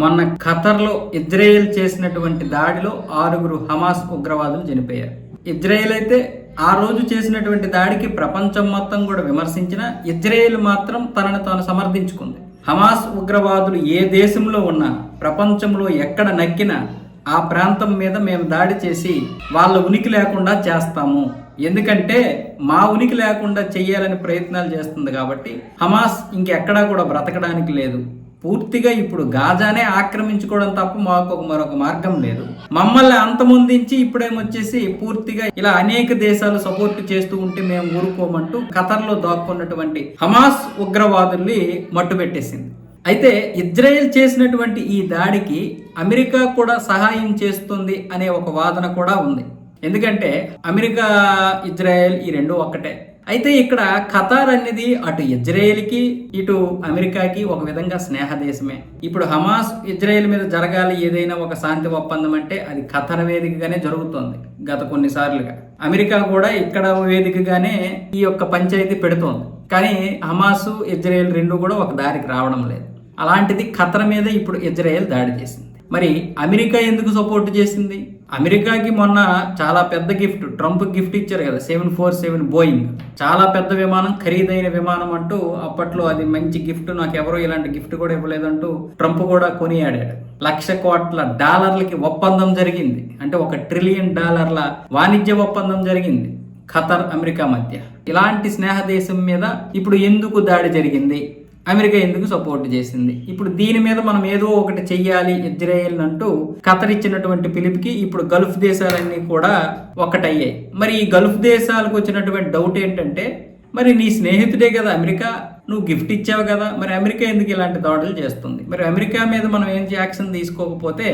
మొన్న ఖతర్లో ఇజ్రాయెల్ చేసినటువంటి దాడిలో ఆరుగురు హమాస్ ఉగ్రవాదులు చనిపోయారు. ఇజ్రాయెల్ అయితే ఆ రోజు చేసినటువంటి దాడికి ప్రపంచం మొత్తం కూడా విమర్శించిన ఇజ్రాయెల్ మాత్రం తనను తాను సమర్థించుకుంది. హమాస్ ఉగ్రవాదులు ఏ దేశంలో ఉన్నా ప్రపంచంలో ఎక్కడ నక్కినా ఆ ప్రాంతం మీద మేము దాడి చేసి వాళ్ళ ఉనికి లేకుండా చేస్తాము. ఎందుకంటే మా ఉనికి లేకుండా చేయాలని ప్రయత్నాలు చేస్తుంది కాబట్టి హమాస్ ఇంకెక్కడా కూడా బ్రతకడానికి లేదు. పూర్తిగా ఇప్పుడు గాజానే ఆక్రమించుకోవడం తప్ప మాకు మరొక మార్గం లేదు. మమ్మల్ని అంతమొందించి ఇప్పుడేమొచ్చేసి పూర్తిగా ఇలా అనేక దేశాలు సపోర్ట్ చేస్తూ ఉంటే మేము ఊరుకోమంటూ ఖతర్లో దాక్కున్నటువంటి హమాస్ ఉగ్రవాదుల్ని మట్టుపెట్టేసింది అయితే ఇజ్రాయెల్ చేసినటువంటి ఈ దాడికి అమెరికా కూడా సహాయం చేస్తుంది అనే ఒక వాదన కూడా ఉంది. ఎందుకంటే అమెరికా ఇజ్రాయెల్ ఈ రెండు ఒక్కటే. అయితే ఇక్కడ ఖతార్ అనేది అటు ఇజ్రాయెల్కి ఇటు అమెరికాకి ఒక విధంగా స్నేహ దేశమే ఇప్పుడు హమాస్ ఇజ్రాయెల్ మీద జరగాలి ఏదైనా ఒక శాంతి ఒప్పందం అంటే అది ఖతర్ వేదికగానే జరుగుతోంది గత కొన్నిసార్లుగా అమెరికా కూడా ఇక్కడ వేదికగానే ఈ యొక్క పంచాయతీ పెడుతోంది. కానీ హమాస్ ఇజ్రాయెల్ రెండు కూడా ఒక దారికి రావడం లేదు. అలాంటిది ఖతర్ మీద ఇప్పుడు ఇజ్రాయెల్ దాడి చేసింది. మరి అమెరికా ఎందుకు సపోర్ట్ చేసింది? అమెరికాకి మొన్న చాలా పెద్ద గిఫ్ట్ ట్రంప్ గిఫ్ట్ ఇచ్చారు కదా సెవెన్ ఫోర్ సెవెన్ బోయింగ్. చాలా పెద్ద విమానం ఖరీదైన విమానం అంటూ అప్పట్లో అది మంచి గిఫ్ట్ నాకు ఎవరో ఇలాంటి గిఫ్ట్ కూడా ఇవ్వలేదంటూ ట్రంప్ కూడా కొనియాడాడు. లక్ష కోట్ల డాలర్లకి ఒప్పందం జరిగింది. అంటే ఒక ట్రిలియన్ డాలర్ల వాణిజ్య ఒప్పందం జరిగింది ఖతర్ అమెరికా మధ్య. ఇలాంటి స్నేహ దేశం మీద ఇప్పుడు ఎందుకు దాడి జరిగింది? అమెరికా ఎందుకు సపోర్ట్ చేసింది? ఇప్పుడు దీని మీద మనం ఏదో ఒకటి చెయ్యాలి ఇజ్రాయెల్ అంటూ ఖతర్ ఇచ్చినటువంటి పిలుపుకి ఇప్పుడు గల్ఫ్ దేశాలన్నీ కూడా ఒక్కటయ్యాయి. మరి ఈ గల్ఫ్ దేశాలకు వచ్చినటువంటి డౌట్ ఏంటంటే మరి నీ స్నేహితుడే కదా అమెరికా నువ్వు గిఫ్ట్ ఇచ్చావు కదా మరి అమెరికా ఎందుకు ఇలాంటి దాడులు చేస్తుంది? మరి అమెరికా మీద మనం ఏం యాక్షన్ తీసుకోకపోతే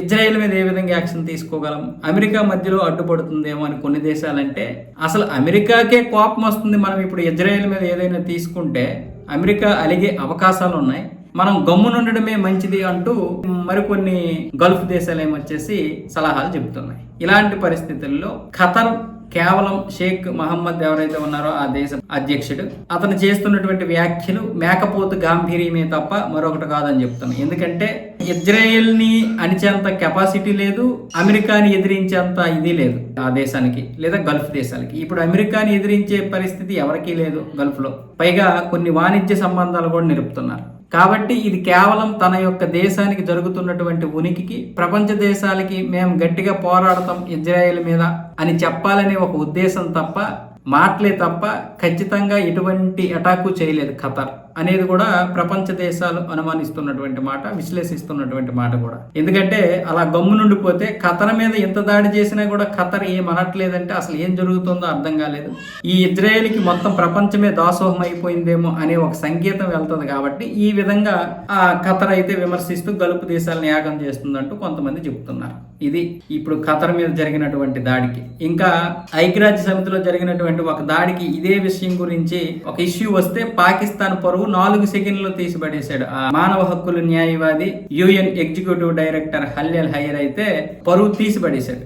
ఇజ్రాయెల్ మీద ఏ విధంగా యాక్షన్ తీసుకోగలం? అమెరికా మధ్యలో అడ్డుపడుతుందేమో అని కొన్ని దేశాలంటే అసలు అమెరికాకే కోపం వస్తుంది మనం ఇప్పుడు ఇజ్రాయెల్ మీద ఏదైనా తీసుకుంటే అమెరికా అలిగే అవకాశాలు ఉన్నాయి. మనం గమ్మునుండడమే మంచిది అంటూ మరికొన్ని గల్ఫ్ దేశాలు ఏమొచ్చేసి సలహాలు చెబుతున్నాయి. ఇలాంటి పరిస్థితుల్లో ఖతర్ కేవలం షేక్ మహమ్మద్ ఎవరైతే ఉన్నారో ఆ దేశ అధ్యక్షుడు అతను చేస్తున్నటువంటి వ్యాఖ్యలు మేకపోతు గాంభీర్యమే తప్ప మరొకటి కాదని చెప్తాను ఎందుకంటే ఇజ్రాయెల్ని అణిచేంత కెపాసిటీ లేదు అమెరికాని ఎదిరించేంత ఇది లేదు ఆ దేశానికి లేదా గల్ఫ్ దేశాలకి. ఇప్పుడు అమెరికాని ఎదిరించే పరిస్థితి ఎవరికీ లేదు గల్ఫ్లో పైగా కొన్ని వాణిజ్య సంబంధాలు కూడా నిలుపుతున్నారు. కాబట్టి ఇది కేవలం తన యొక్క దేశానికి జరుగుతున్నటువంటి ఉనికికి ప్రపంచ దేశాలకి మేము గట్టిగా పోరాడతాం ఇజ్రాయెల్ మీద అని చెప్పాలనే ఒక ఉద్దేశం తప్ప మాటలే తప్ప ఖచ్చితంగా ఎటువంటి అటాకు చేయలేదు ఖతర్. అనేది కూడా ప్రపంచ దేశాలు అనుమానిస్తున్నటువంటి మాట విశ్లేషిస్తున్నటువంటి మాట కూడా. ఎందుకంటే అలా గమ్ము నుండిపోతే ఖతర్ మీద ఎంత దాడి చేసినా కూడా ఖతర్ ఏం అనట్లేదంటే అసలు ఏం జరుగుతుందో అర్థం కాలేదు. ఈ ఇజ్రాయేల్కి మొత్తం ప్రపంచమే దాసోహం అయిపోయిందేమో అనే ఒక సంకేతం వెళ్తుంది కాబట్టి ఈ విధంగా ఆ ఖతర్ అయితే విమర్శిస్తూ గలుపు దేశాలను యాగం చేస్తుందంటూ కొంతమంది చెబుతున్నారు. ఇది ఇప్పుడు ఖతర్ మీద జరిగినటువంటి దాడికి. ఇంకా ఐక్యరాజ్య సమితిలో జరిగినటువంటి ఒక దాడికి ఇదే విషయం గురించి ఒక ఇష్యూ వస్తే పాకిస్తాన్ పరువు నాలుగు సెకండ్లు తీసిపడేశాడు. ఆ మానవ హక్కుల న్యాయవాది యుఎన్ ఎగ్జిక్యూటివ్ డైరెక్టర్ హల్యల్ హయ్యర్ అయితే పరువు తీసిపడేశాడు.